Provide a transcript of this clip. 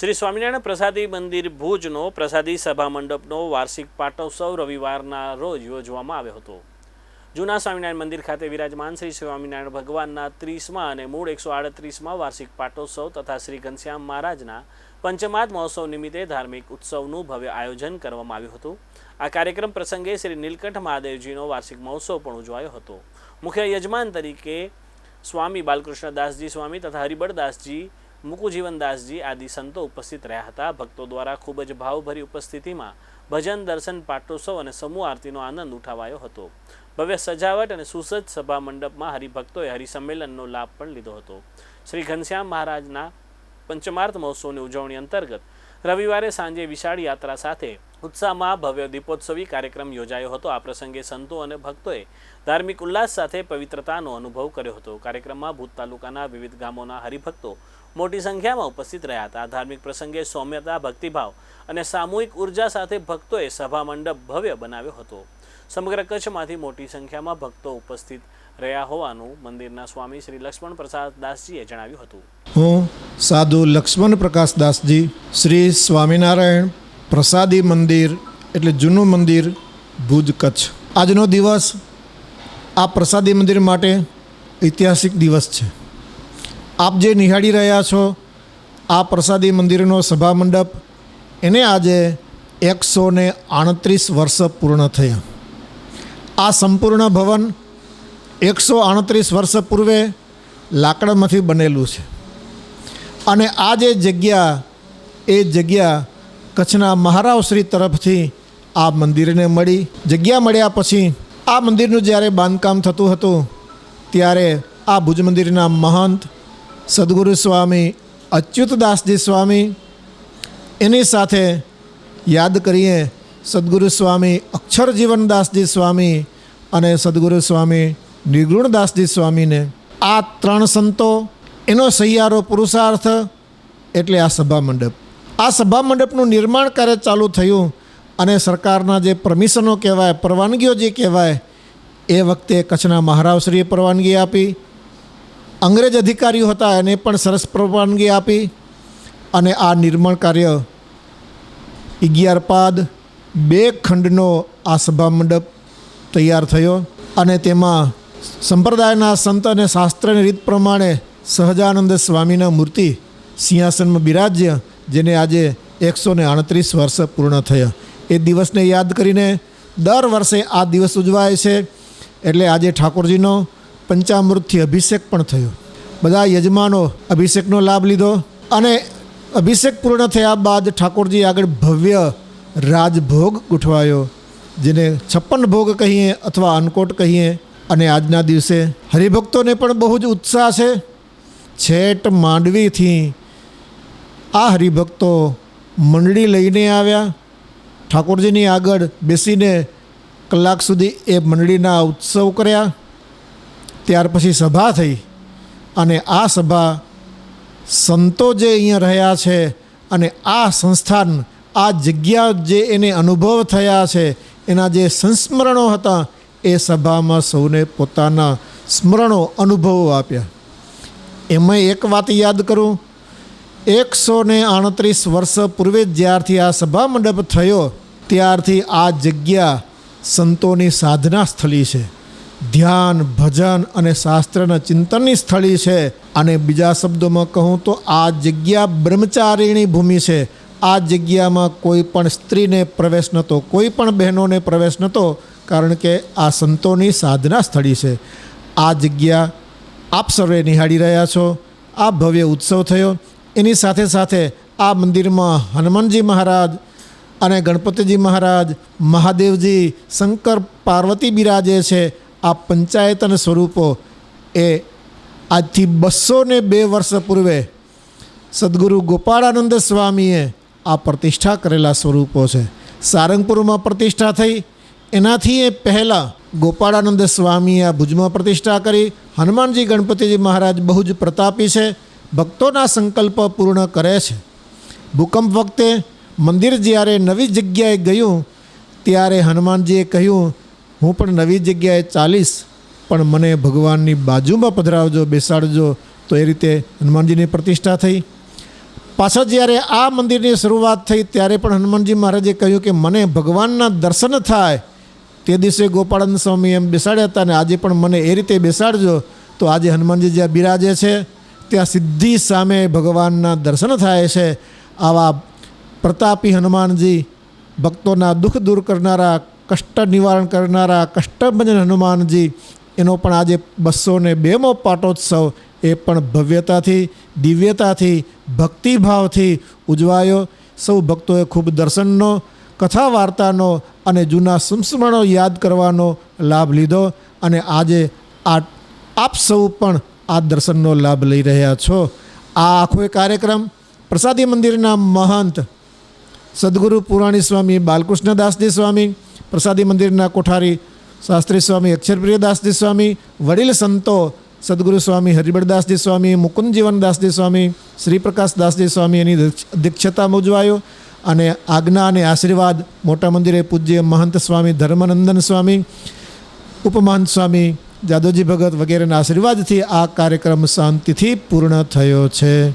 શ્રી સ્વામિનારાયણ પ્રસાદી મંદિર ભુજનો પ્રસાદી સભા મંડપનો વાર્ષિક પાટોત્સવ રવિવારના રોજ યોજવામાં આવ્યો હતો. જૂના સ્વામિનારાયણ મંદિર ખાતે વિરાજમાન શ્રી સ્વામિનારાયણ ભગવાનના ત્રીસમાં અને મૂળ એકસો આડત્રીસમાં વાર્ષિક પાટોત્સવ તથા શ્રી ઘનશ્યામ મહારાજના પંચમાદ મહોત્સવ નિમિત્તે ધાર્મિક ઉત્સવનું ભવ્ય આયોજન કરવામાં આવ્યું હતું. આ કાર્યક્રમ પ્રસંગે શ્રી નીલકંઠ મહાદેવજીનો વાર્ષિક મહોત્સવ પણ ઉજવાયો હતો. મુખ્ય યજમાન તરીકે સ્વામી બાલકૃષ્ણદાસજી સ્વામી તથા હરિબળદાસજી મુકુજીવનદાસજી આદિ સંતો ઉપસ્થિત રહ્યા હતા. ભક્તો દ્વારા ખૂબ જ ભાવભરી ઉપસ્થિતિમાં ભજન, દર્શન, પાટોત્સવ અને સમૂહ આરતીનો આનંદ ઉઠાવાયો હતો. ભવ્ય સજાવટ અને સુસજ્જ સભા મંડપમાં હરિભક્તોએ હરિસંમેલનનો લાભ પણ લીધો હતો. શ્રી ઘનશ્યામ મહારાજના પંચમાર્થ મહોત્સવની ઉજવણી અંતર્ગત રવિવારે સાંજે વિશાળ યાત્રા સાથે ઉત્સાહમાં ભવ્ય દીપોત્સવી કાર્યક્રમ યોજાયો હતો. આ પ્રસંગે સંતો અને ભક્તોએ ધાર્મિક ઉલ્લાસ સાથે પવિત્રતાનો અનુભવ કર્યો હતો. કાર્યક્રમમાં ભૂત તાલુકાના વિવિધ ગામોના હરિભક્તો મોટી સંખ્યામાં ઉપસ્થિત રહ્યા હતા. ધાર્મિક પ્રસંગે સૌમ્યતા, ભક્તિભાવ અને સામૂહિક ઊર્જા સાથે ભક્તોએ સભા મંડપ ભવ્ય બનાવ્યો હતો. સમગ્ર કચ્છમાંથી મોટી સંખ્યામાં ભક્તો ઉપસ્થિત રહ્યા હોવાનું મંદિરના સ્વામી શ્રી લક્ષ્મણ પ્રસાદ દાસજીએ જણાવ્યું હતું. હું સાધુ લક્ષ્મણ પ્રકાશ દાસજી, શ્રી સ્વામિનારાયણ પ્રસાદી મંદિર એટલે જૂનું મંદિર ભુજ કચ્છ. આજનો દિવસ આ પ્રસાદી મંદિર માટે ઐતિહાસિક દિવસ છે. આપ જે નિહાળી રહ્યા છો આ પ્રસાદી મંદિરનો સભા મંડપ એને આજે એકસો ને આડત્રીસ વર્ષ પૂર્ણ થયા. આ સંપૂર્ણ ભવન એકસો આડત્રીસ વર્ષ પૂર્વે લાકડામાંથી બનેલું છે. અને આ જે જગ્યા, એ જગ્યા કચ્છના મહારાવશ્રી તરફથી આ મંદિરને મળી. જગ્યા મળ્યા પછી આ મંદિરનું જ્યારે બાંધકામ થતું હતું, ત્યારે આ ભુજ મંદિરના મહંત સદગુરુ સ્વામી અચ્યુતદાસજી સ્વામી એની સાથે યાદ કરીએ, સદગુરુ સ્વામી અક્ષરજીવનદાસજી સ્વામી અને સદગુરુ સ્વામી નિર્ગુણદાસજી સ્વામીને. આ ત્રણ સંતો એનો સહિયારો પુરુષાર્થ એટલે આ સભા મંડપ. આ સભા મંડપનું નિર્માણ કાર્ય ચાલુ થયું અને સરકારના જે પરમિશનો કહેવાય, પરવાનગીઓ જે કહેવાય, એ વખતે કચ્છના મહારાવશ્રીએ પરવાનગી આપી. અંગ્રેજ અધિકારીઓ હતા, એને પણ સરસ પરવાનગી આપી અને આ નિર્માણ કાર્ય અગિયારપાદ બે ખંડનો આ સભા મંડપ તૈયાર થયો અને તેમાં સંપ્રદાયના સંત અને શાસ્ત્રની રીત પ્રમાણે સહજાનંદ સ્વામીના મૂર્તિ સિંહાસનમાં બિરાજ્ય, જેને આજે એકસો ને આડત્રીસ વર્ષ પૂર્ણ થયા. એ દિવસને યાદ કરીને દર વર્ષે આ દિવસ ઉજવાય છે, એટલે આજે ઠાકોરજીનો પંચામૃતથી અભિષેક પણ થયો. બધા યજમાનો અભિષેકનો લાભ લીધો અને અભિષેક પૂર્ણ થયા બાદ ઠાકોરજી આગળ ભવ્ય રાજભોગ ગોઠવાયો, જેને છપ્પન ભોગ કહીએ અથવા અન્નકોટ કહીએ. અને આજના દિવસે હરિભક્તોને પણ બહુ જ ઉત્સાહ છે. છેટ માંડવીથી આ હરિભક્તો મંડળી લઈને આવ્યા. ઠાકોરજીની આગળ બેસીને કલાક સુધી એ મંડળીના ઉત્સવ કર્યા. ત્યાર પછી સભા થઈ અને આ સભા સંતો જે અહીંયા રહ્યા છે અને આ સંસ્થાન, આ જગ્યા જે એને અનુભવ થયા છે, એના જે સંસ્મરણો હતા, એ સભામાં સૌને પોતાના સ્મરણો અનુભવો આપ્યા. એમાં એક વાત યાદ કરું. એકસો ને આડત્રીસ વર્ષ પૂર્વે જ્યારથી આ સભા મંડપ થયો, ત્યારથી આ જગ્યા સંતોની સાધના સ્થળી છે. ધ્યાન, ભજન અને શાસ્ત્રના ચિંતનની સ્થળી છે. અને બીજા શબ્દોમાં કહું તો આ જગ્યા બ્રહ્મચારીણી ભૂમિ છે. આ જગ્યામાં કોઈ પણ સ્ત્રીને પ્રવેશ નહોતો કોઈ પણ બહેનોને પ્રવેશ નહોતો કારણ કે આ સંતોની સાધના સ્થળી છે. આ જગ્યા આપ સર્વે નિહાળી રહ્યા છો. આ ભવ્ય ઉત્સવ થયો. એની સાથે સાથે આ મંદિરમાં હનુમાનજી મહારાજ અને ગણપતિજી મહારાજ, મહાદેવજી, શંકર પાર્વતી બિરાજે છે. આ પંચાયતન સ્વરૂપો એ આજથી બસો ને બે વર્ષ પૂર્વે સદગુરુ ગોપાળાનંદ સ્વામીએ આ પ્રતિષ્ઠા કરેલા સ્વરૂપો છે. સારંગપુરમાં પ્રતિષ્ઠા થઈ. એનાથી એ પહેલાં ગોપાળાનંદ સ્વામીએ આ ભુજમાં પ્રતિષ્ઠા કરી. હનુમાનજી ગણપતિજી મહારાજ બહુ જ પ્રતાપી છે. ભક્તોના સંકલ્પ પૂર્ણ કરે છે. ભૂકંપ વખતે મંદિર જ્યારે નવી જગ્યાએ ગયું, ત્યારે હનુમાનજીએ કહ્યું, હું પણ નવી જગ્યાએ ચાલીશ, પણ મને ભગવાનની બાજુમાં પધરાવજો, બેસાડજો. તો એ રીતે હનુમાનજીની પ્રતિષ્ઠા થઈ. પાછળ જ્યારે આ મંદિરની શરૂઆત થઈ, ત્યારે પણ હનુમાનજી મહારાજે કહ્યું કે, મને ભગવાનના દર્શન થાય તે દિવસે ગોપાળાનંદ સ્વામી એમ બેસાડ્યા હતા અને આજે પણ મને એ રીતે બેસાડજો. તો આજે હનુમાનજી જ્યાં બિરાજે છે, ત્યાં સિદ્ધિ સામે ભગવાનના દર્શન થાય છે. આવા પ્રતાપી હનુમાનજી ભક્તોના દુઃખ દૂર કરનારા, કષ્ટ નિવારણ કરનારા, કષ્ટભંજન હનુમાનજી, એનો પણ આજે બસો ને બેમો પાટોત્સવ એ પણ ભવ્યતાથી, દિવ્યતાથી, ભક્તિભાવથી ઉજવાયો. સૌ ભક્તોએ ખૂબ દર્શનનો કથા વાર્તાનો અને જૂના સુમસુમણો યાદ કરવાનો લાભ લીધો અને આજે આ આપ સૌ પણ આ દર્શનનો લાભ લઈ રહ્યા છો. આ આખો કાર્યક્રમ પ્રસાદી મંદિરના મહંત સદગુરુ પુરાણી સ્વામી બાલકૃષ્ણદાસજી સ્વામી, પ્રસાદી મંદિરના કોઠારી શાસ્ત્રી સ્વામી અક્ષરપ્રિયદાસજી સ્વામી, વડીલ સંતો સદગુરુ સ્વામી હરિબળદાસજી સ્વામી મુકુંદજીવનદાસજી સ્વામી શ્રીપ્રકાશદાસજી સ્વામી એની અધ્યક્ષતામાં ઉજવાયો અને આજ્ઞા અને આશીર્વાદ મોટા મંદિરે પૂજ્ય મહંત સ્વામી, ધર્મનંદન સ્વામી, ઉપમહંત સ્વામી, જાદવજી ભગત વગેરેના આશીર્વાદથી આ કાર્યક્રમ શાંતિથી પૂર્ણ થયો છે.